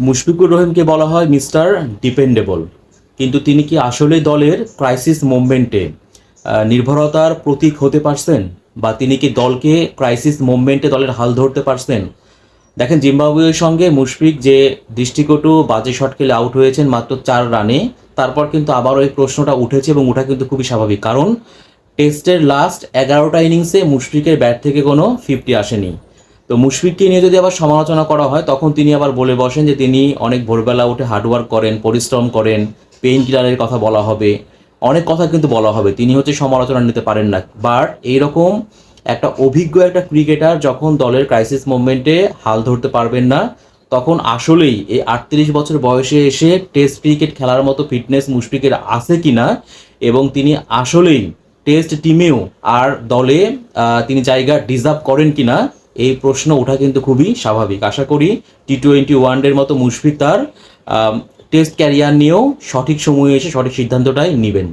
মুশফিকুর রহিমকে বলা হয় মিস্টার ডিপেন্ডেবল। কিন্তু তিনি কি আসলে দলের ক্রাইসিস মুভমেন্টে নির্ভরতার প্রতীক হতে পারছেন? বা তিনি কি দলকে ক্রাইসিস মুভমেন্টে দলের হাল ধরতে পারছেন? দেখেন, জিম্বাবুয়ের সঙ্গে মুশফিক যে দৃষ্টিকটু বাজে শট খেলে আউট হয়েছেন মাত্র চার রানে, তারপর কিন্তু আবারও এই প্রশ্নটা উঠেছে এবং ওঠা কিন্তু খুবই স্বাভাবিক। কারণ, টেস্টের লাস্ট এগারোটা ইনিংসে মুশফিকের ব্যাট থেকে কোনো ফিফটি আসেনি। তো মুশফিককে নিয়ে যদি আবার সমালোচনা করা হয়, তখন তিনি আবার বলে বসেন যে তিনি অনেক ভোরবেলা উঠে হার্ডওয়ার্ক করেন, পরিশ্রম করেন পেইন কিলারের কথা বলা হবে, অনেক কথা কিন্তু বলা হবে। তিনি হচ্ছে সমালোচনা নিতে পারেন না। বাট এইরকম একটা অভিজ্ঞ একটা ক্রিকেটার যখন দলের ক্রাইসিস মুভমেন্টে হাল ধরতে পারবেন না, তখন আসলেই এই আটত্রিশ বছর বয়সে এসে টেস্ট ক্রিকেট খেলার মতো ফিটনেস মুশফিকের আছে কি না এবং তিনি আসলেই টেস্ট টিমেও আর দলে তিনি জায়গা ডিজার্ভ করেন কিনা এই প্রশ্ন ওঠা কিন্তু খুবই স্বাভাবিক। আশা করি টি টোয়েন্টি ওয়ানডের মতো মুশফিক তার টেস্ট ক্যারিয়ার নিয়েও সঠিক সময়ে এসে সঠিক সিদ্ধান্তটাই নেবেন।